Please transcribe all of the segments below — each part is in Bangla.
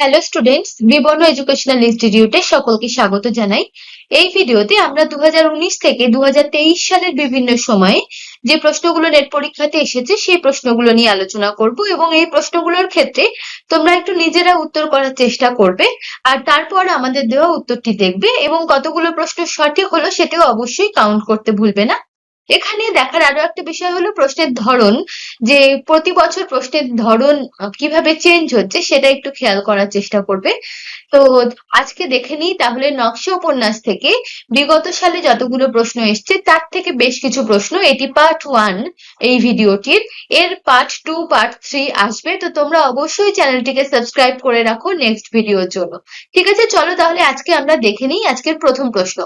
হ্যালো স্টুডেন্টস বিবর্ণ এডুকেশনাল ইনস্টিটিউটে সকলকে স্বাগত জানাই। এই ভিডিওতে আমরা দু হাজার উনিশ থেকে দু হাজার তেইশ সালের বিভিন্ন সময়ে যে প্রশ্নগুলো নেট পরীক্ষাতে এসেছে, সেই প্রশ্নগুলো নিয়ে আলোচনা করব এবং এই প্রশ্নগুলোর ক্ষেত্রে তোমরা একটু নিজেরা উত্তর করার চেষ্টা করবে আর তারপর আমাদের দেওয়া উত্তরটি দেখবে এবং কতগুলো প্রশ্ন সঠিক হলো সেটাও অবশ্যই কাউন্ট করতে ভুলবে না। এখানে দেখার আরও একটা বিষয় হলো প্রশ্নের ধরন, যে প্রতি বছর প্রশ্নের ধরন কীভাবে চেঞ্জ হচ্ছে সেটা একটু খেয়াল করার চেষ্টা করবে। তো আজকে দেখে নিই, তাহলে নকশা উপন্যাস থেকে বিগত সালে যতগুলো প্রশ্ন এসছে, তার থেকে বেশ কিছু প্রশ্ন, এটি পার্ট ওয়ান এই ভিডিওটির। এর পার্ট টু পার্ট থ্রি আসবে, তো তোমরা অবশ্যই চ্যানেলটিকে সাবস্ক্রাইব করে রাখো নেক্সট ভিডিওর জন্য। ঠিক আছে, চলো তাহলে আজকে আমরা দেখে নিই আজকের প্রথম প্রশ্ন।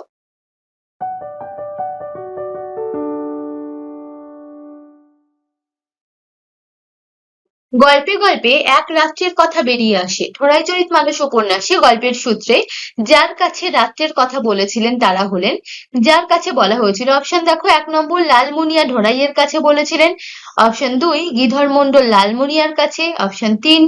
গল্পে গল্পে এক রাত্রের কথা বেরিয়ে আসে। ঠোরাইচরিত মানুষ উপন্যাসে গল্পের সূত্রে যার কাছে রাত্রের কথা বলেছিলেন তারা হলেন, যার কাছে বলা হয়েছিল অপশন দেখো, এক নম্বর লালমুনিয়া ঢোরাইয়ের কাছে বলেছিলেন অপশন দুই গিধর মন্ডল লালমুনিয়ার কাছে অপশন তিন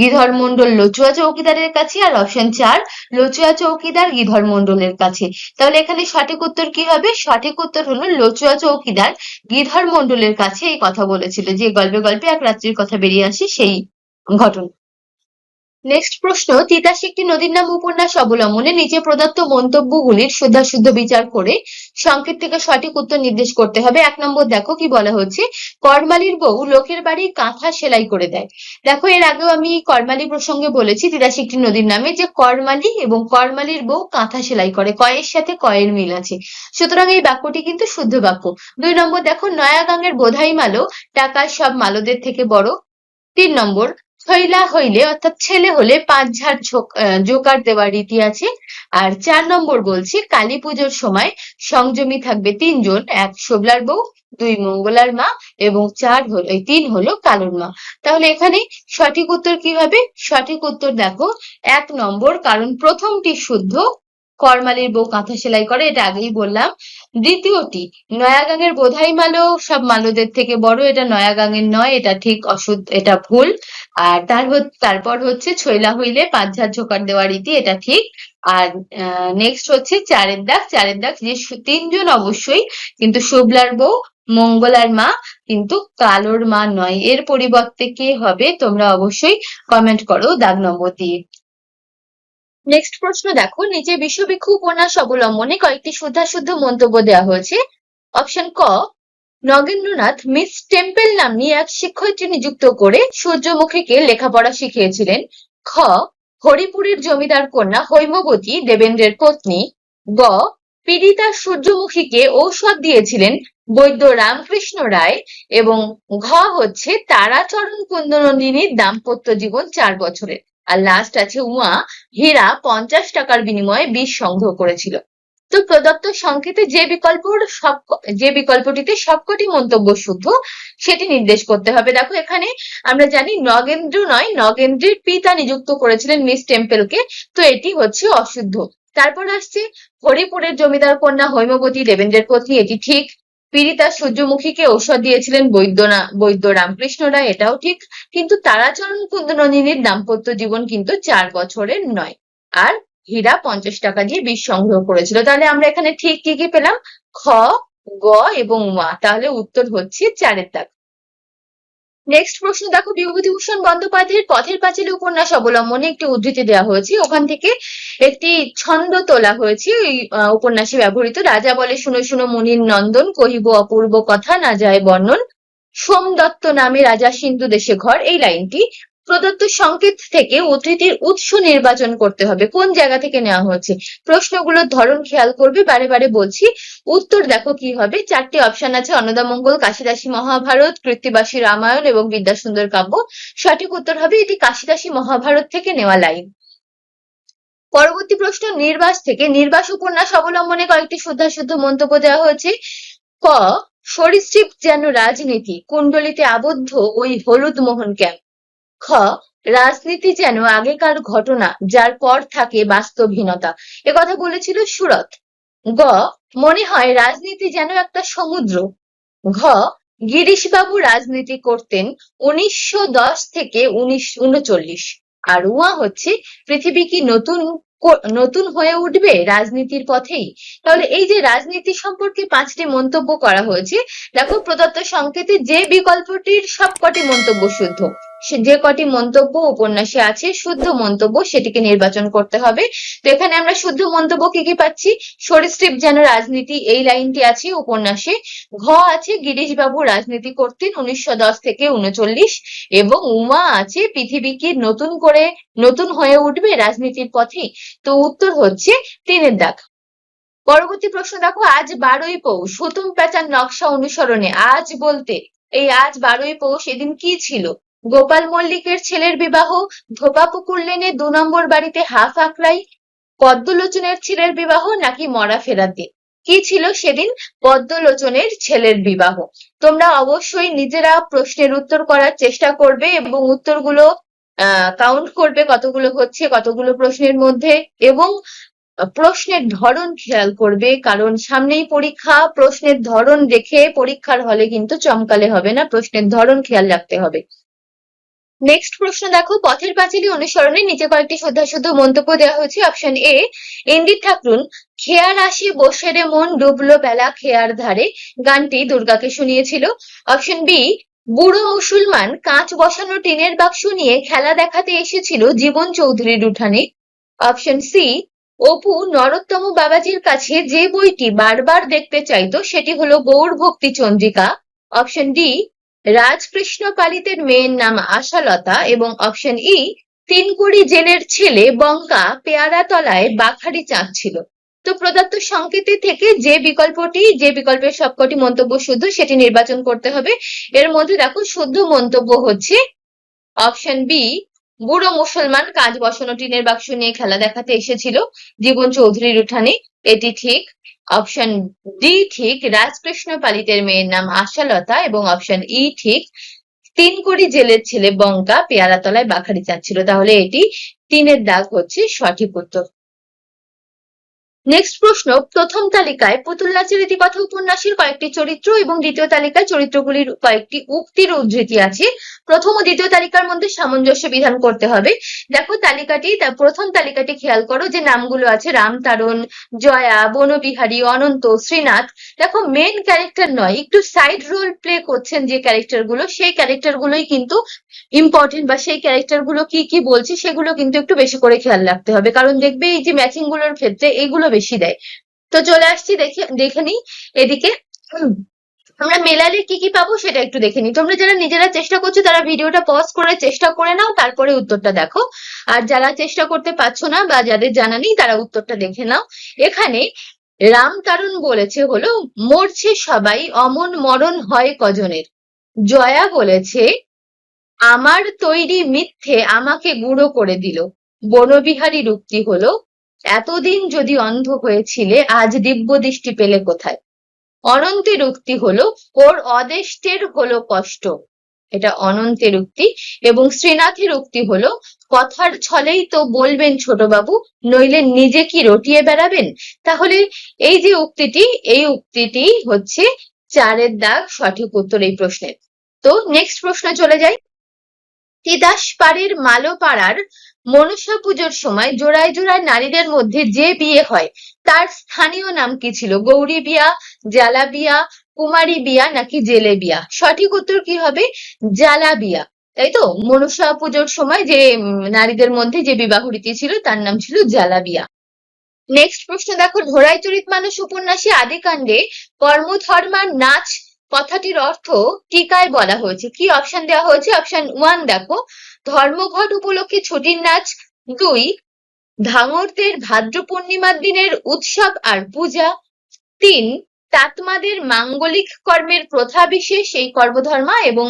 গিধর মন্ডল লচুয়া চৌকিদারের কাছে, আর অপশন চার লচুয়া চৌকিদার গিধর মন্ডলের কাছে। তাহলে এখানে সঠিক উত্তর কি হবে? সঠিক উত্তর হলো লচুয়া চৌকিদার গিধর মন্ডলের কাছে এই কথা বলেছিল যে গল্পে গল্পে এক রাত্রির কথা বেরিয়ে আসে সেই ঘটনা। নেক্সট প্রশ্ন, তিতাস একটি নদীর নাম উপন্যাস অবলম্বনে নিচে প্রদত্ত মন্তব্যগুলির শুদ্ধাশুদ্ধ বিচার করে সংকেত থেকে সঠিক উত্তর নির্দেশ করতে হবে। এক নম্বর দেখো কি বলা হচ্ছে কর্মালির বউ লোকের বাড়ি কাঁথা সেলাই করে দেয়। দেখো, এর আগেও আমি কর্মালি প্রসঙ্গে বলেছি, তিতাস একটি নদীর নামে যে কর্মালি এবং কর্মালির বউ কাঁথা সেলাই করে, কয়ের সাথে কয়ের মিল আছে। সুতরাং এই বাক্যটি কিন্তু শুদ্ধ বাক্য। দুই নম্বর দেখো নয়াগাঙের বোধাই মালো, টাকার সব মালোদের থেকে বড় তিন নম্বর ছইলা হইলে অর্থাৎ ছেলে হলে পাঁচ ঝাড় জোকার দেওয়ার রীতি আছে। আর চার নম্বর বলছি, কালী পুজোর সময় সংযমী থাকবে তিনজন, এক শোবলার বউ, দুই মঙ্গলার মা এবং চার হলো, এই তিন হলো কালুর মা। তাহলে এখানে সঠিক উত্তর কি হবে? সঠিক উত্তর দেখো, এক নম্বর, কারণ প্রথমটি শুদ্ধ কর্মালির বউ কাঁথা সেলাই করে, এটা আগেই বললাম। দ্বিতীয়টি, নয়াগাঙের বোধাই মালো, সব মালোদের থেকে বড়, এটা নয়াগাঙের নয়, এটা ঠিক অশুদ্ধ, এটা ভুল। আর তার তারপর হচ্ছে ছইলা হইলে পাঁচ ঝাড় ঝোকার দেওয়া রীতি, এটা ঠিক। আর নেক্সট হচ্ছে চারের দাগ। চারের দাগ যে তিনজন অবশ্যই, কিন্তু শুভলার বউ, মঙ্গলার মা, কিন্তু কালোর মা নয়। এর পরিবর্তে কে হবে, তোমরা অবশ্যই কমেন্ট করো দাগ নম্বর দিয়ে। নেক্সট প্রশ্ন দেখো নিচে বিশ্ববিক্ষু উপন্যাস অবলম্বনে কয়েকটি শুদ্ধাশুদ্ধ মন্তব্য দেওয়া হয়েছে। অপশন ক, নগেন্দ্রনাথ মিস টেম্পল নাম্নী এক শিক্ষয়িত্রী নিযুক্ত করে সূর্যমুখীকে লেখাপড়া শিখিয়েছিলেন। খ, হরিপুরের জমিদার কন্যা হৈমবতী দেবেন্দ্রের পত্নী। গ, পীড়িতা সূর্যমুখীকে ঔষধ দিয়েছিলেন বৈদ্য রামকৃষ্ণ রায় এবং ঘ হচ্ছে তারাচরণ কুন্দনন্দিনীর দাম্পত্য জীবন চার বছরের। আর লাস্ট আছে উমা। হীরা পঞ্চাশ টাকার বিনিময়ে বিষ সংগ্রহ করেছিল। তো প্রদত্ত সংকেতে যে বিকল্পর সব যে বিকল্পটিতে সবকটি মন্তব্য শুদ্ধ, সেটি নির্দেশ করতে হবে। দেখো এখানে আমরা জানি নগেন্দ্র নয়, নগেন্দ্রের পিতা নিযুক্ত করেছিলেন মিস টেম্পেলকে। তো এটি হচ্ছে অশুদ্ধ। তারপর আসছে হরিপুরের জমিদার কন্যা হৈমবতী দেবেন্দ্রের পত্নী, এটি ঠিক। পীড়িতা সূর্যমুখীকে ঔষধ দিয়েছিলেন বৈদ্যনা, বৈদ্য রামকৃষ্ণ রায়, এটাও ঠিক। কিন্তু তারাচরণ কুন্দনন্দিনীর দাম্পত্য জীবন কিন্তু চার বছরের নয়। আর হীরা পঞ্চাশ টাকা দিয়ে বিষ সংগ্রহ করেছিল। তাহলে আমরা এখানে ঠিক কি কি পেলাম? খ, গ এবং মা। তাহলে উত্তর হচ্ছে চারের দাগ। নেক্সট প্রশ্ন, দেখো, বিভূতিভূষণ বন্দ্যোপাধ্যায়ের পথের পাঁচালী উপন্যাস অবলম্বনে একটি উদ্ধৃতি দেওয়া হয়েছে। ওখান থেকে একটি ছন্দ তোলা হয়েছে। ওই উপন্যাসে ব্যবহৃত, রাজা বলে, শুনো শুনো, মনির নন্দন, কহিব অপূর্ব কথা, না যায় বর্ণন। সোমদত্ত নামে রাজা সিন্ধু দেশে ঘর। এই লাইনটি প্রদত্ত সংকেত থেকে উদ্ধৃতির উৎস নির্বাচন করতে হবে। কোন জায়গা থেকে নেওয়া হয়েছে? প্রশ্নগুলোর ধরন খেয়াল করবে, বারে বারে বলছি। উত্তর দেখো কি হবে। চারটি অপশন আছে, অন্নদামঙ্গল, কাশিদাসী মহাভারত, কৃত্তিবাসী রামায়ণ এবং বিদ্যাসুন্দর কাব্য। সঠিক উত্তর হবে এটি কাশিদাসী মহাভারত থেকে নেওয়া লাইন। পরবর্তী প্রশ্ন, নির্বাস থেকে নির্বাস উপন্যাস অবলম্বনে কয়েকটি শুদ্ধাশুদ্ধ মন্তব্য দেওয়া হয়েছে। ক, সরীসৃপ যেন রাজনীতি। কুণ্ডলিতে আবদ্ধ ওই হলুদ মোহন ক্যাম্প। খ, রাজনীতি যেন আগেকার ঘটনা যার পর থাকে বাস্তবহীনতা। এ কথা বলেছিল সুরত গ, মনে হয় রাজনীতি যেন একটা সমুদ্র। ঘ, গিরিশবাবু রাজনীতি করতেন উনিশশো দশ থেকে উনিশ উনচল্লিশ। আর উয়া হচ্ছে পৃথিবী কি নতুন নতুন হয়ে উঠবে রাজনীতির পথেই? তাহলে এই যে রাজনীতি সম্পর্কে পাঁচটি মন্তব্য করা হয়েছে, দেখো প্রদত্ত সংকেতে যে বিকল্পটির সবকটি মন্তব্য শুদ্ধ। যে কটি মন্তব্য উপন্যাসে আছে, শুদ্ধ মন্তব্য সেটিকে নির্বাচন করতে হবে। তো এখানে আমরা শুদ্ধ মন্তব্য কি কি পাচ্ছি? সরীসৃপ যেন রাজনীতি, এই লাইনটি আছে উপন্যাসে। ঘ আছে গিরিশ বাবু রাজনীতি করতেন উনিশশো দশ থেকে উনচল্লিশ এবং উমা আছে পৃথিবী কি নতুন করে, নতুন হয়ে উঠবে রাজনীতির পথে। তো উত্তর হচ্ছে তিনের দাগ। পরবর্তী প্রশ্ন দেখো, আজ বারোই পৌষ, হুতুম প্যাচার নকশা অনুসরণে আজ বলতে, এই আজ বারোই পৌষ এদিন কি ছিল? গোপাল মল্লিকের ছেলের বিবাহ, ধোপা পুকুর লেনে দু নম্বর বাড়িতে হাফ আঁকড়াই, পদ্মলোচনের ছেলের বিবাহ নাকি মরা ফেরাতে কি ছিল সেদিন পদ্মলোচনের ছেলের বিবাহ? তোমরা অবশ্যই নিজেরা প্রশ্নের উত্তর করার চেষ্টা করবে এবং উত্তরগুলো কাউন্ট করবে কতগুলো হচ্ছে, কতগুলো প্রশ্নের মধ্যে এবং প্রশ্নের ধরন খেয়াল করবে, কারণ সামনেই পরীক্ষা, প্রশ্নের ধরন দেখে পরীক্ষার হলে কিন্তু চমকালে হবে না, প্রশ্নের ধরন খেয়াল রাখতে হবে। নেক্সট প্রশ্ন দেখো, পথের পাঁচালী অনুসরণে নিচে কয়েকটি শুদ্ধ মন্তব্য দেওয়া হয়েছে। অপশন এ ইন্দির ঠাকুরুন খেয়ার আসি বসে রে মন ডুবলো বেলা খেয়ার ধারে। গানটি দুর্গাকে শুনিয়েছিল। অপশন বি বুড়ো মুসলমান কাঁচ বসানো টিনের বাক্স নিয়ে খেলা দেখাতে এসেছিল জীবন চৌধুরীর উঠানে। অপশন সি অপু নরোত্তম বাবাজির কাছে যে বইটি বারবার দেখতে চাইতো, সেটি হলো গৌর ভক্তি চন্দ্রিকা। অপশন ডি রাজকৃষ্ণ পালিতের মেয়ের নাম আশালতা এবং অপশন ই তিনকুড়ি জেলের ছেলে বঙ্কা পেয়ারা তলায় বাখারি চাঁদ ছিল তো প্রদত্ত সংকেতে থেকে যে বিকল্পটি, যে বিকল্পের সবকটি মন্তব্য শুদ্ধ, সেটি নির্বাচন করতে হবে। এর মধ্যে দেখো, শুদ্ধ মন্তব্য হচ্ছে অপশন বি বুড়ো মুসলমান কাজ বসানো টিনের বাক্স নিয়ে খেলা দেখাতে এসেছিল। জীবন চৌধুরীর উঠানে। এটি ঠিক। অপশন ডি ঠিক, রাজকৃষ্ণ পালিতের মেয়ের নাম আশালতা এবং অপশন ই ঠিক, তিন কোটি জেলের ছেলে বঙ্কা পেয়ারাতলায় বাখারি চাচ্ছিল। তাহলে এটি তিনের দাগ হচ্ছে সঠিক উত্তর। নেক্সট প্রশ্ন, প্রথম তালিকায় পুতুল নাচের ইতিকথা উপন্যাসের কয়েকটি চরিত্র এবং দ্বিতীয় তালিকায় চরিত্রগুলির কয়েকটি উক্তির উদ্ধৃতি আছে। প্রথম ও দ্বিতীয় তালিকার মধ্যে সামঞ্জস্য বিধান করতে হবে। দেখো তালিকাটি প্রথম তালিকাটি খেয়াল করো যে নামগুলো আছে রামতারণ জয়া, বনবিহারী, অনন্ত, শ্রীনাথ। দেখো মেন ক্যারেক্টার নয়, একটু সাইড রোল প্লে করছেন যে ক্যারেক্টারগুলো, সেই ক্যারেক্টার গুলোই কিন্তু ইম্পর্টেন্ট বা সেই ক্যারেক্টারগুলো কি কি বলছে সেগুলো কিন্তু একটু বেশি করে খেয়াল রাখতে হবে। কারণ দেখবে এই যে ম্যাচিংগুলোর ক্ষেত্রে এগুলো বেশি দেয়। তো চলে আসছি, দেখে দেখে নিই এদিকে। আমরা মেলালে কি কি পাবো সেটা একটু দেখে নিই। তোমরা যারা নিজেরা চেষ্টা করছ, তারা ভিডিওটা পজ করে চেষ্টা করে নাও, তারপরে উত্তরটা দেখো। আর যারা চেষ্টা করতে পারছ না বা যাদের জানা নেই, তারা উত্তরটা দেখে নাও। এখানে রামতারণ বলেছে হলো, মরছে সবাই, অমন মরণ হয় কজনের। জয়া বলেছে, আমার তৈরি মিথ্যে আমাকে গুঁড়ো করে দিল। বনবিহারী উক্তি হলো এতদিন যদি অন্ধ হয়েছিলে, আজ দিব্য দৃষ্টি পেলে কোথায়? অনন্তের উক্তি হলো, ওর অদেষ্টের হলো কষ্ট। এটা অনন্তের উক্তি এবং শ্রীনাথের উক্তি হলো, কথার ছলেই তো বলবেন ছোটবাবু, নইলে নিজে কি রটিয়ে বেড়াবেন? তাহলে এই যে উক্তিটি, এই উক্তিটি হচ্ছে চারের দাগ, সঠিক উত্তর এই প্রশ্নের। তো নেক্সট প্রশ্ন চলে যাই। তিতাস পাড়ের মালোপাড়ার মনসা পুজোর সময় জোড়ায় জোড়ায় নারীদের মধ্যে যে বিয়ে হয়, তার স্থানীয় নাম কি ছিল? গৌরী বিয়া, জ্বালা বিয়া, কুমারী বিয়া নাকি জেলে বিয়া? সঠিক উত্তর কি হবে? জ্বালা বিয়া। তাই তো মনসা পুজোর সময় যে নারীদের মধ্যে যে বিবাহ রীতি ছিল, তার নাম ছিল জ্বালা বিয়া। নেক্সট প্রশ্ন দেখো ধরাই চরিত মানুষ উপন্যাসে আদিকাণ্ডে কর্মধর্মার নাচ কথাটির অর্থ টিকায় বলা হয়েছে। কি অপশন দেওয়া হয়েছে? অপশন ওয়ান দেখো ধর্মঘট উপলক্ষে ছুটির নাচ দুই ধাঙরদের ভাদ্র পূর্ণিমার দিনের উৎসব আর পূজা তিন তাতমাদের মাঙ্গলিক কর্মের প্রথা বিশেষ এই কর্মধর্মা এবং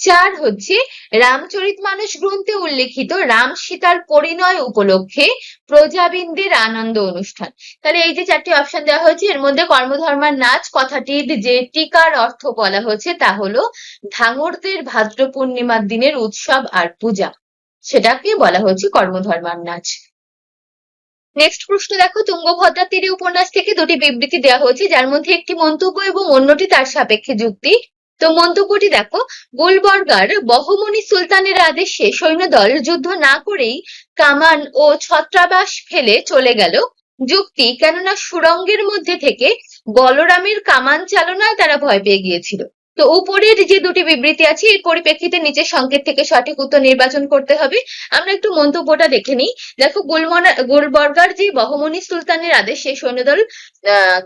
চার হচ্ছে রামচরিত মানুষ গ্রন্থে উল্লেখিত রাম সীতার পরিণয় উপলক্ষে প্রজাবিন্দের আনন্দ অনুষ্ঠান। তাহলে এই যে চারটি অপশন দেওয়া হয়েছে, এর মধ্যে কর্মধর্মার নাচ কথাটির যে টিকার অর্থ বলা হয়েছে তা হলো ধাঙরদের ভাদ্র পূর্ণিমার দিনের উৎসব আর পূজা। সেটাকে বলা হয়েছে কর্মধর্মার নাচ নেক্সট প্রশ্ন দেখো, তুঙ্গভদ্রা তীরে উপন্যাস থেকে দুটি বিবৃতি দেওয়া হয়েছে, যার মধ্যে একটি মন্তব্য এবং অন্যটি তার সাপেক্ষে যুক্তি। তো মন্তব্যটি দেখো, গুলবর্গার বহমনি সুলতানের আদেশে সৈন্যদল যুদ্ধ না করেই কামান ও ছত্রাবাস ফেলে চলে গেল। যুক্তি কেননা সুরঙ্গের মধ্যে থেকে বলরামের কামান চালনায় তারা ভয় পেয়ে গিয়েছিল। তো উপরের যে দুটি বিবৃতি আছে, এর পরিপ্রেক্ষিতে নিচের সংকেত থেকে সঠিক উত্তর নির্বাচন করতে হবে। আমরা একটু মন্তব্যটা দেখে নিই। দেখো, গুলমনা, গুলবর্গার যে বহমনি সুলতানের আদেশে সৈন্যদল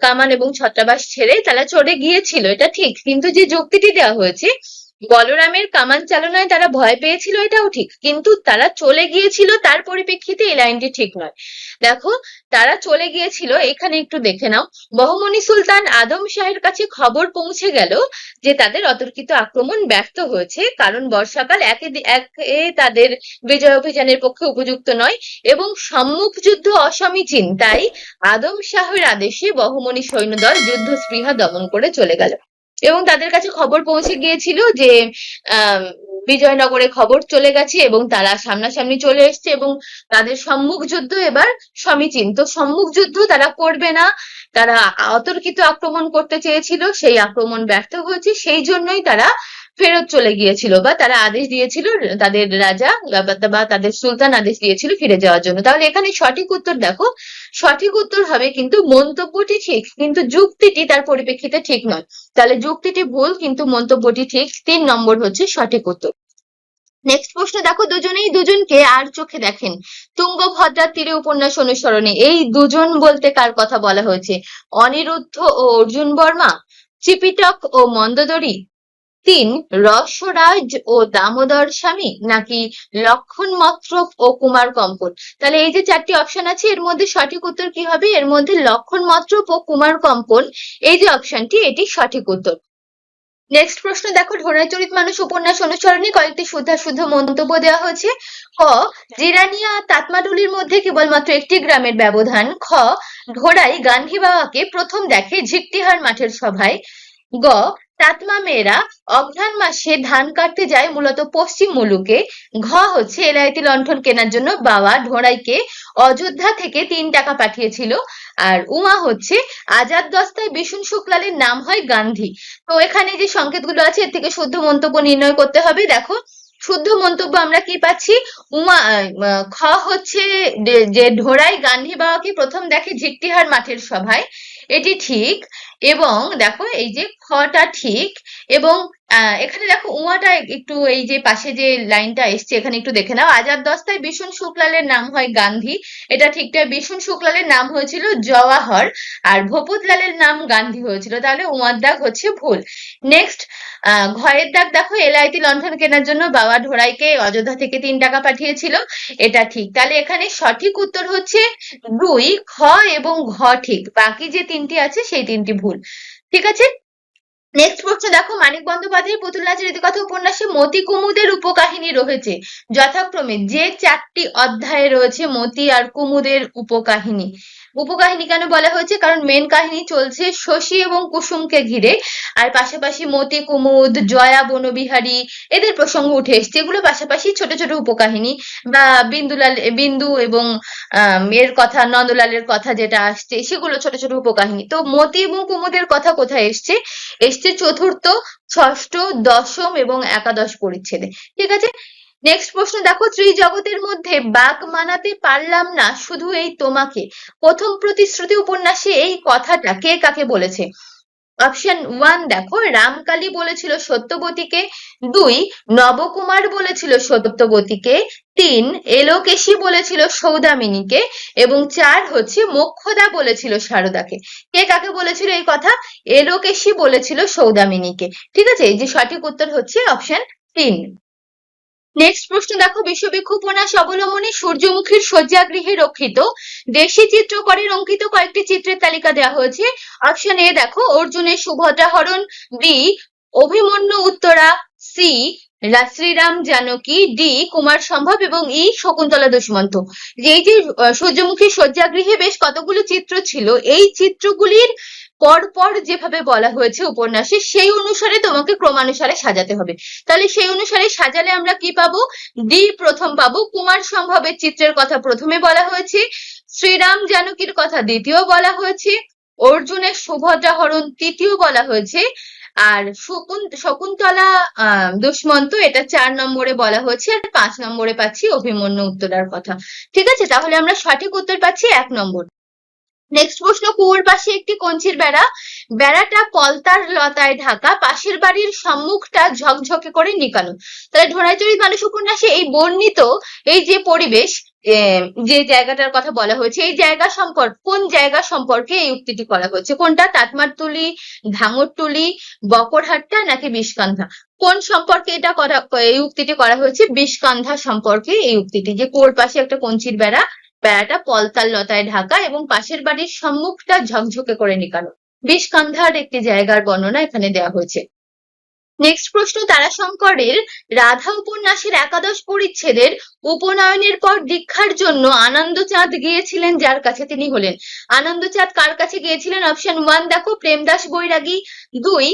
কামান এবং ছত্রাবাস ছেড়ে তারা চলে গিয়েছিল, এটা ঠিক। কিন্তু যে যুক্তিটি দেওয়া হয়েছে বলরামের কামান চালনায় তারা ভয় পেয়েছিল এটাও ঠিক, কিন্তু তারা চলে গিয়েছিল তার পরিপ্রেক্ষিতে এই লাইনটি ঠিক নয়। দেখো, তারা চলে গিয়েছিল, এখানে একটু দেখে নাও। বহমনি সুলতান আদম শাহের কাছে খবর পৌঁছে গেল যে তাদের অতর্কিত আক্রমণ ব্যর্থ হয়েছে, কারণ বর্ষাকাল একে একে তাদের বিজয় অভিযানের পক্ষে উপযুক্ত নয় এবং সম্মুখ যুদ্ধ অসমীচীন তাই আদম শাহের আদেশে বহমনি সৈন্যদল যুদ্ধ স্পৃহা দমন করে চলে গেল। এবং তাদের কাছে খবর পৌঁছে গিয়েছিল যে বিজয়নগরে খবর চলে গেছে এবং তারা সামনাসামনি চলে এসছে এবং তাদের সম্মুখ যুদ্ধ এবার সমীচীন। তো সম্মুখ যুদ্ধ তারা করবে না। তারা অতর্কিত আক্রমণ করতে চেয়েছিল, সেই আক্রমণ ব্যর্থ হয়েছে। সেই জন্যই তারা ফেরত চলে গিয়েছিল বা তারা আদেশ দিয়েছিল তাদের রাজা বা- তাদের সুলতান আদেশ দিয়েছিল ফিরে যাওয়ার জন্য। তাহলে এখানে সঠিক উত্তর দেখো। সঠিক উত্তর হবে কিন্তু মন্তব্যটি ঠিক, কিন্তু যুক্তিটি তার পরিপ্রেক্ষিতে ঠিক নয়। তাহলে যুক্তিটি ভুল, কিন্তু মন্তব্যটি ঠিক। তিন নম্বর হচ্ছে সঠিক উত্তর। নেক্সট প্রশ্ন দেখো, দুজনেই দুজনকে আর চোখে দেখেন। তুঙ্গভদ্রার তীরে উপন্যাস অনুসরণে এই দুজন বলতে কার কথা বলা হয়েছে? অনিরুদ্ধ ও অর্জুন বর্মা, চিপিটক ও মন্দোদরী তিন, রসরাজ ও দামোদর স্বামী নাকি লক্ষণ মত্রক ও কুমার কম্পন? তাহলে এই যে চারটি অপশন আছে, এর মধ্যে সঠিক উত্তর কি হবে? এর মধ্যে লক্ষণ মত্রক ও কুমার কম্পন, এই যে অপশনটি এটি সঠিক উত্তর। নেক্সট প্রশ্ন, দেখো ঢোড়াই চরিত মানুষ উপন্যাস অনুসরণে কয়েকটি শুদ্ধা শুদ্ধ মন্তব্য দেওয়া হয়েছে। ক জিরানিয়া তাতমাটুলির মধ্যে কেবলমাত্র একটি গ্রামের ব্যবধান। খ ঢোড়াই গান্ধী বাবাকে প্রথম দেখে ঝিকটিহার মাঠের সভায়। গ তাতমা মেয়েরা অঘ্রাণ মাসে ধান কাটতে যায়, মূলত পশ্চিম মুলুকে। ঘ হচ্ছে এলাইতি লণ্ঠন কেনার জন্য বাবা ঢোড়াইকে অযোধ্যা থেকে তিন টাকা পাঠিয়েছিল। আর উমা হচ্ছে আজাদ দস্তায় বিশুন শুক্লালের নাম হয় গান্ধী। তো এখানে যে সংকেতগুলো আছে, এর থেকে শুদ্ধ মন্তব্য নির্ণয় করতে হবে। দেখো, শুদ্ধ মন্তব্য আমরা কি পাচ্ছি? উমা খ হচ্ছে যে ঢোড়াই গান্ধী বাবাকে প্রথম দেখে ঝিকটিহার মাঠের সভায় এটি ঠিক এবং দেখো এই যে খটা ঠিক এবং আহ, এখানে দেখো উমাটা একটু এই যে পাশে যে লাইনটা এসছে এখানে একটু দেখে নাও। আজাদ দস্তায় বিশুন শুক্লালের নাম হয় গান্ধী। এটা ঠিকঠাক বিশুন শুক্লালের নাম হয়েছিল জওয়াহর আর ভূপতলালের নাম গান্ধী হয়েছিল। তাহলে উমার দাগ হচ্ছে ভুল। নেক্সট ঘয়ের দাগ দেখো এলআইটি লণ্ঠন কেনার জন্য বাবা ঢোড়াইকে অযোধ্যা থেকে তিন টাকা পাঠিয়েছিল। এটা ঠিক। তাহলে এখানে সঠিক উত্তর হচ্ছে দুই খ এবং ঘ ঠিক। বাকি যে তিনটি আছে সেই তিনটি ভুল। ঠিক আছে? নেক্সট প্রশ্ন দেখো, মানিক বন্দ্যোপাধ্যায়ের পুতুল নাচের রীতিকথা উপন্যাসে মতি কুমুদের উপকাহিনী রয়েছে। যথাক্রমে যে চারটি অধ্যায়ে রয়েছে মতি আর কুমুদের উপকাহিনী। উপকাহিনী কেন বলা হয়েছে? কারণ মেন কাহিনী চলছে শশী এবং কুসুমকে ঘিরে। আর পাশাপাশি মতি, কুমুদ, জয়া, বনবিহারী এদের প্রসঙ্গ উঠে এসছে। এগুলো পাশাপাশি ছোট ছোট উপকাহিনী। বা বিন্দুলাল, বিন্দু এবং এর কথা, নন্দলালের কথা যেটা আসছে, সেগুলো ছোট ছোট উপকাহিনী। তো মতি এবং কুমুদের কথা কোথায় এসছে? এসছে চতুর্থ, ষষ্ঠ, দশম এবং একাদশ পরিচ্ছেদে। ঠিক আছে? নেক্সট প্রশ্ন, দেখো, ত্রিজগতের মধ্যে বাক মানাতে পারলাম না, শুধু এই তোমাকে। প্রথম প্রতিশ্রুতি উপন্যাসে এই কথাটা কে কাকে বলেছে? অপশন ওয়ান দেখো, রামকালী বলেছিল সত্যবতীকে, দুই, নবকুমার বলেছিল সত্যবতীকে, তিন, এলোকেশী বলেছিল সৌদামিনীকে, এবং চার হচ্ছে মোক্ষদা বলেছিল সারদাকে। কে কাকে বলেছিল এই কথা? এলোকেশী বলেছিল সৌদামিনীকে। ঠিক আছে? এই যে সঠিক উত্তর হচ্ছে অপশন তিন। নেক্সট প্রশ্ন দেখো বিশ্ববিক্ষ উপন্যাস অবলম্বনে সূর্যমুখীর শয্যাগৃহে রক্ষিত দেশি চিত্রকরের অঙ্কিত কয়েকটি চিত্রের তালিকা দেওয়া হয়েছে। অপশন এ দেখো, অর্জুনের Subhadra Haran B Abhimanyu Uttara C Shriram Janaki D Kumar Sambhav এবং ই শকুন্তলা দুষ্মন্ত। এই যে সূর্যমুখী শয্যাগৃহে বেশ কতগুলো চিত্র ছিল, এই চিত্রগুলির পর পর যেভাবে বলা হয়েছে উপন্যাসে, সেই অনুসারে তোমাকে ক্রমানুসারে সাজাতে হবে। তাহলে সেই অনুসারে সাজালে আমরা কি পাবো? ডি প্রথম পাবো, কুমার সম্ভবের চিত্রের কথা প্রথমে বলা হয়েছে, শ্রীরাম জানকীর কথা দ্বিতীয় বলা হয়েছে, অর্জুনের সুভদ্রা হরণ তৃতীয় বলা হয়েছে, আর শকুন, শকুন্তলা দুষ্মন্ত এটা চার নম্বরে বলা হয়েছে, আর পাঁচ নম্বরে পাচ্ছি অভিমন্যু উত্তরার কথা। ঠিক আছে? তাহলে আমরা সঠিক উত্তর পাচ্ছি এক নম্বর। নেক্সট প্রশ্ন, কুয়োর পাশে একটি কঞ্চির বেড়া। বেড়াটা পলতার লতায় ঢাকা, পাশের বাড়ির সম্মুখটা ঝকঝকে করে নিকানো। তাহলে ঢোড়াইচড়িত মানুষ উপন্যাসে এই বর্ণিত এই যে পরিবেশ যে জায়গাটার কথা বলা হয়েছে, এই জায়গা সম্পর্ক, কোন জায়গা সম্পর্কে এই উক্তিটি করা হয়েছে? কোনটা তাতমারতুলি ধাঙরটুলি বকরহাট্টা নাকি বিষকান্ধা? কোন সম্পর্কে এটা করা, এই উক্তিটি করা হয়েছে? বিষকান্ধা সম্পর্কে এই উক্তিটি, যে কুয়োর পাশে একটা কঞ্চির বেড়া বেড়াটা পলতাল লতায় ঢাকা এবং পাশের বাড়ির সম্মুখটা ঝকঝকে করে নিকানো। বিষকান্ধার একটি জায়গার বর্ণনা এখানে দেওয়া হয়েছে। নেক্সট প্রশ্ন, তারাশঙ্করের রাধা উপন্যাসের একাদশ পরিচ্ছেদের উপনয়নের পর দীক্ষার জন্য আনন্দচাঁদ গিয়েছিলেন যার কাছে তিনি হলেন। আনন্দচাঁদ কার কাছে গিয়েছিলেন? অপশন ওয়ান দেখো, প্রেমদাস বৈরাগী দুই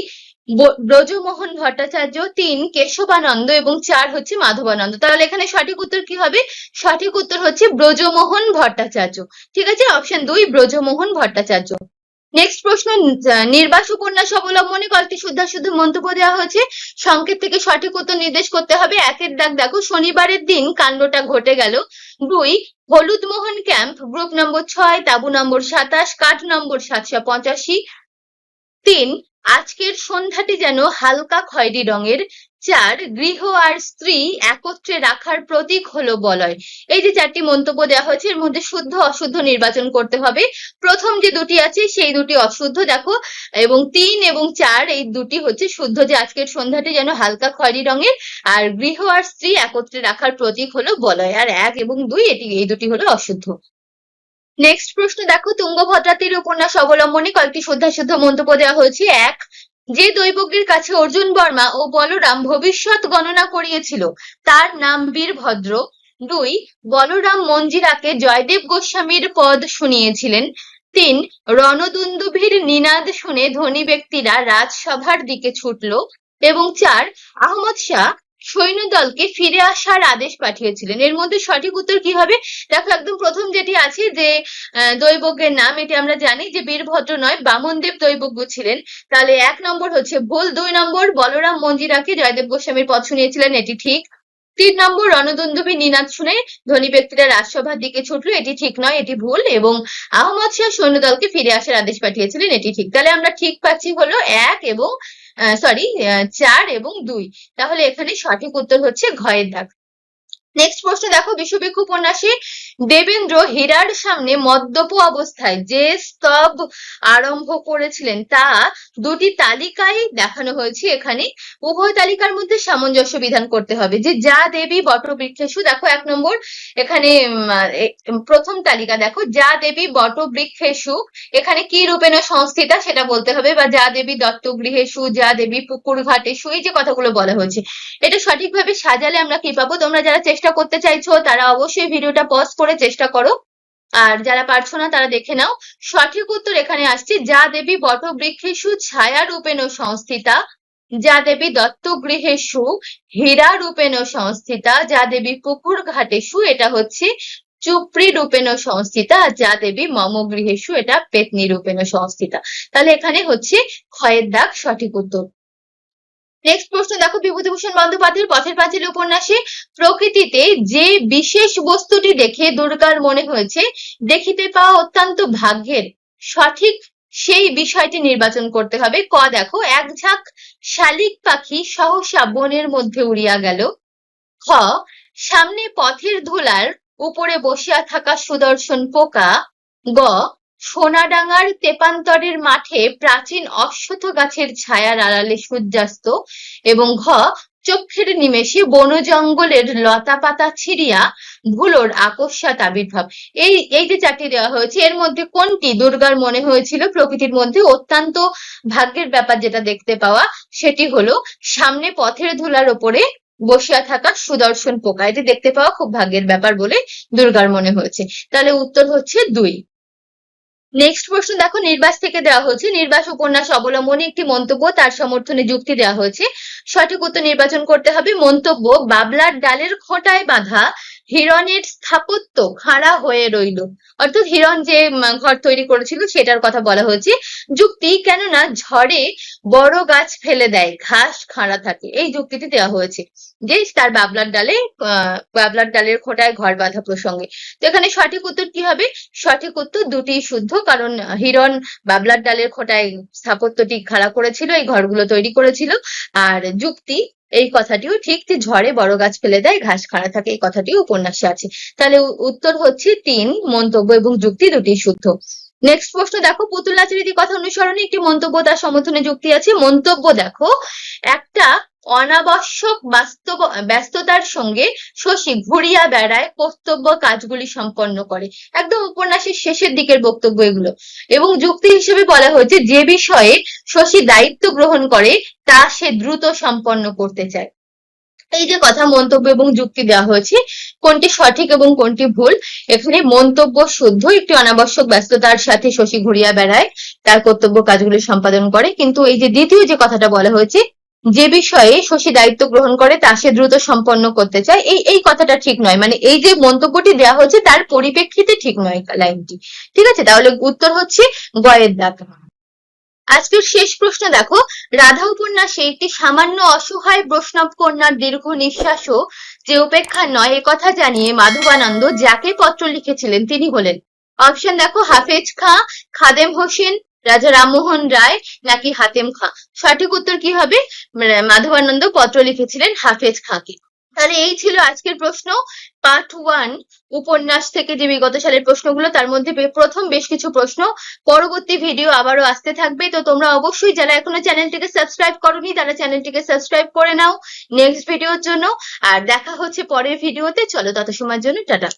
ব্রজমোহন ভট্টাচার্য, তিন কেশবানন্দ এবং চার হচ্ছে মাধবানন্দ। তাহলে এখানে সঠিক উত্তর কি হবে? সঠিক উত্তর হচ্ছে ব্রজমোহন ভট্টাচার্য। ঠিক আছে? অপশন দুই, ব্রজমোহন ভট্টাচার্য। নেক্সট প্রশ্ন নির্বাস উপন্যাস অবলম্বনে কয়েকটি শুদ্ধাশুদ্ধ মন্তব্য দেওয়া হয়েছে। সংকেত থেকে সঠিক উত্তর নির্দেশ করতে হবে। একের দাগ দেখো, শনিবারের দিন কাণ্ডটা ঘটে গেল। দুই, হলুদ মোহন ক্যাম্প, গ্রুপ নম্বর ছয়, তাবু নম্বর সাতাশ, কাঠ নম্বর সাতশো পঁচাশি। তিন আজকের সন্ধ্যাটি যেন হালকা খয়েরি রঙের চার গৃহ আর স্ত্রী একত্রে রাখার প্রতীক হলো বলয়। এই যে চারটি মন্তব্য দেওয়া হয়েছে, এর মধ্যে শুদ্ধ অশুদ্ধ নির্বাচন করতে হবে। প্রথম যে দুটি আছে, সেই দুটি অশুদ্ধ, দেখো। এবং তিন এবং চার, এই দুটি হচ্ছে শুদ্ধ যে আজকের সন্ধ্যাটি যেন হালকা খয়েরি রঙের, আর গৃহ আর স্ত্রী একত্রে রাখার প্রতীক হলো বলয়। আর এক এবং দুই, এটি, এই দুটি হলো অশুদ্ধ। নেক্সট প্রশ্ন দেখো তুঙ্গভদ্রা তীর উপন্যাস অবলম্বনে কয়েকটি শুদ্ধাশুদ্ধ মন্তব্য দেওয়া হয়েছে। এক, যে দৈবজ্ঞের কাছে অর্জুন বর্মা ও বলরাম ভবিষ্যৎ গণনা করিয়েছিল, তার নাম বীরভদ্র। দুই, বলরাম মঞ্জিরাকে জয়দেব গোস্বামীর পদ শুনিয়েছিলেন। তিন, রণদুন্দুভির নিনাদ শুনে ধনী ব্যক্তিরা রাজসভার দিকে ছুটল। এবং চার, আহমদ শাহ সৈন্যদলকে ফিরে আসার আদেশ পাঠিয়েছিলেন। এর মধ্যে সঠিক উত্তর কি হবে? দেখো, একদম প্রথম যেটি আছে যে দৈবজ্ঞের নাম, এটি আমরা জানি যে বীরভদ্র নয়, বামনদেব দৈবজ্ঞ ছিলেন। তাহলে এক নম্বর হচ্ছে ভুল, দুই নম্বর বলরাম মঞ্জিরাকে জয়দেব গোস্বামীর পথ শুনিয়েছিলেন, এটি ঠিক। তিন নম্বর রণদুন্দুভি নিনাদ শুনে ধনী ব্যক্তিরা রাজসভার দিকে ছুটলো, এটি ঠিক নয়, এটি ভুল এবং আহমদ শাহ সৈন্যদলকে ফিরে আসার আদেশ পাঠিয়েছিলেন, এটি ঠিক। তাহলে আমরা ঠিক পাচ্ছি হলো এক এবং সরি চার এবং দুই। তাহলে এখানে সঠিক উত্তর হচ্ছে ঘয়ের দাগ। নেক্সট প্রশ্ন দেখো বিশ্ববিখ্য উপন্যাসে দেবেন্দ্র হীরার সামনে মদ্যপ অবস্থায় যে স্তব আরম্ভ করেছিলেন, তা দুটি তালিকায় দেখানো হয়েছে। এখানে উভয় তালিকার মধ্যে সামঞ্জস্য বিধান করতে হবে যে যা দেবী বটবৃক্ষেশু, দেখো এক নম্বর, এখানে প্রথম তালিকা দেখো, যা দেবী বটবৃক্ষেশু, এখানে কি রূপেণ সংস্থিতা সেটা বলতে হবে বা যা দেবী দত্তগৃহেশু, যা দেবী পুকুর ঘাটেশু এই যে কথাগুলো বলা হয়েছে, এটা সঠিকভাবে সাজালে আমরা কি পাবো? তোমরা যারা চেষ্টা করতে চাইছো, তারা অবশ্যই ভিডিওটা পজ করে চেষ্টা করো। আর যারা পারছ না, তারা দেখে নাও। সঠিক উত্তর এখানে আসছে, যা দেবী বটবৃক্ষেষু ছায়া রূপেণ সংস্থিতা, যা দেবী দত্তগৃহেষু হীরা রূপেণ সংস্থিতা, যা দেবী পুকুর ঘাটেষু, এটা হচ্ছে চুপ্রি রূপেণ সংস্থিতা, যা দেবী মম গৃহেষু এটা পেতনি রূপেণ সংস্থিতা। তাহলে এখানে হচ্ছে ক্ষয়ের দাগ, সঠিক উত্তর। নেক্সট প্রশ্ন, দেখো বিভূতিভূষণ বন্দ্যোপাধ্যায়ের পথের পাঁচালী উপন্যাসে প্রকৃতিতে যে বিশেষ বস্তুটি দেখে দুর্গার মনে হয়েছে, দেখিতে পাওয়া অত্যন্ত ভাগ্যের, সঠিক সেই বিষয়টি নির্বাচন করতে হবে। ক, দেখো, এক ঝাঁক শালিক পাখি সহসা বনের মধ্যে উড়িয়া গেল। খ, সামনে পথের ধুলার উপরে বসিয়া থাকা সুদর্শন পোকা। গ সোনাডাঙ্গার তেপান্তরের মাঠে প্রাচীন অশ্বত্থ গাছের ছায়ার আড়ালে সূর্যাস্ত এবং ঘ, চক্ষের নিমেষে বন জঙ্গলের লতা পাতা ছিঁড়িয়া ধুলোর আকস্মাত আবির্ভাব। এই এই যে চারটি দেওয়া হয়েছে, এর মধ্যে কোনটি দুর্গার মনে হয়েছিল? প্রকৃতির মধ্যে অত্যন্ত ভাগ্যের ব্যাপার যেটা দেখতে পাওয়া, সেটি হলো সামনে পথের ধুলার ওপরে বসিয়া থাকা সুদর্শন পোকা। এটি দেখতে পাওয়া খুব ভাগ্যের ব্যাপার বলে দুর্গার মনে হয়েছে। তাহলে উত্তর হচ্ছে দুই। নেক্সট প্রশ্ন, দেখো, নির্বাস থেকে দেওয়া হয়েছে। নির্বাস উপন্যাস অবলম্বনে একটি মন্তব্য, তার সমর্থনে যুক্তি দেওয়া হয়েছে। সঠিক উত্তর নির্বাচন করতে হবে। মন্তব্য, বাবলার ডালের খোঁটায় বাঁধা। হিরণের স্থাপত্য খাড়া হয়ে রইল। অর্থাৎ হিরণ যে ঘর তৈরি করেছিল সেটার কথা বলা হয়েছে। যুক্তি, কেননা ঝড়ে বড় গাছ ফেলে দেয়, ঘাস খাড়া থাকে। এই যুক্তিটি দেওয়া হয়েছে যে, তার বাবলার ডালে বাবলার ডালের খোটায় ঘর বাঁধা প্রসঙ্গে। তো এখানে সঠিক উত্তর কি হবে? সঠিক উত্তর দুটি শুদ্ধ, কারণ হিরণ বাবলার ডালের খোটায় স্থাপত্যটি খাড়া করেছিল, এই ঘরগুলো তৈরি করেছিল। আর যুক্তি এই কথাটিও ঠিক যে ঝড়ে বড় গাছ ফেলে দেয়, ঘাস খাড়া থাকে, এই কথাটিও উপন্যাসে আছে। তাহলে উত্তর হচ্ছে তিন, মন্তব্য এবং যুক্তি দুটি শুদ্ধ। নেক্সট প্রশ্ন দেখো, পুতুল নাচের কথা অনুসরণে একটি মন্তব্য তার সমর্থনে যুক্তি আছে। মন্তব্য দেখো, একটা অনাবশ্যক বাস্তব, ব্যস্ততার সঙ্গে শশী ঘুরিয়া বেড়ায় কর্তব্য কাজগুলি সম্পন্ন করে। একদম উপন্যাসের শেষের দিকের বক্তব্য এগুলো। এবং যুক্তি হিসেবে বলা হয়েছে, যে বিষয়ে শশী দায়িত্ব গ্রহণ করে, তা সে দ্রুত সম্পন্ন করতে চায়। এই যে কথা মন্তব্য এবং যুক্তি দেওয়া হয়েছে, কোনটি সঠিক এবং কোনটি ভুল? এখানে মন্তব্য শুদ্ধ, একটি অনাবশ্যক ব্যস্ততার সাথে শশী ঘুরিয়া বেড়ায়, তার কর্তব্য কাজগুলি সম্পাদন করে। কিন্তু এই যে দ্বিতীয় যে কথাটা বলা হয়েছে, যে বিষয়ে শশী দায়িত্ব গ্রহণ করে, তা সে দ্রুত সম্পন্ন করতে চায়। এই এই কথাটা ঠিক নয়। মানে এই যে মন্তব্যটি দেওয়া হয়েছে, তার পরিপ্রেক্ষিতে ঠিক নয় লাইনটি। ঠিক আছে? তাহলে উত্তর হচ্ছে গয়ের দাগ আজকের শেষ প্রশ্ন দেখো রাধা উপন্যাসে একটি সামান্য অসহায় বৈষ্ণব কন্যার দীর্ঘ নিঃশ্বাসও যে উপেক্ষা নয় কথা জানিয়ে মাধবানন্দ যাকে পত্র লিখেছিলেন তিনি হলেন। অপশন দেখো, হাফেজ খাঁ, খাদেম হোসেন, রাজা রামমোহন রায় নাকি হাতেম খাঁ? সঠিক উত্তর কি হবে? মাধবানন্দ পত্র লিখেছিলেন হাফেজ খাঁকে। তাহলে এই ছিল আজকের প্রশ্ন পার্ট ওয়ান উপন্যাস থেকে যে বিগত সালের প্রশ্নগুলো, তার মধ্যে প্রথম বেশ কিছু প্রশ্ন। পরবর্তী ভিডিও আবারও আসতে থাকবে, তো তোমরা অবশ্যই যারা এখনও চ্যানেলটিকে সাবস্ক্রাইব করনি, তারা চ্যানেলটিকে সাবস্ক্রাইব করে নাও নেক্সট ভিডিওর জন্য। আর দেখা হচ্ছে পরের ভিডিওতে চলো তত সময়ের জন্য, টাটা।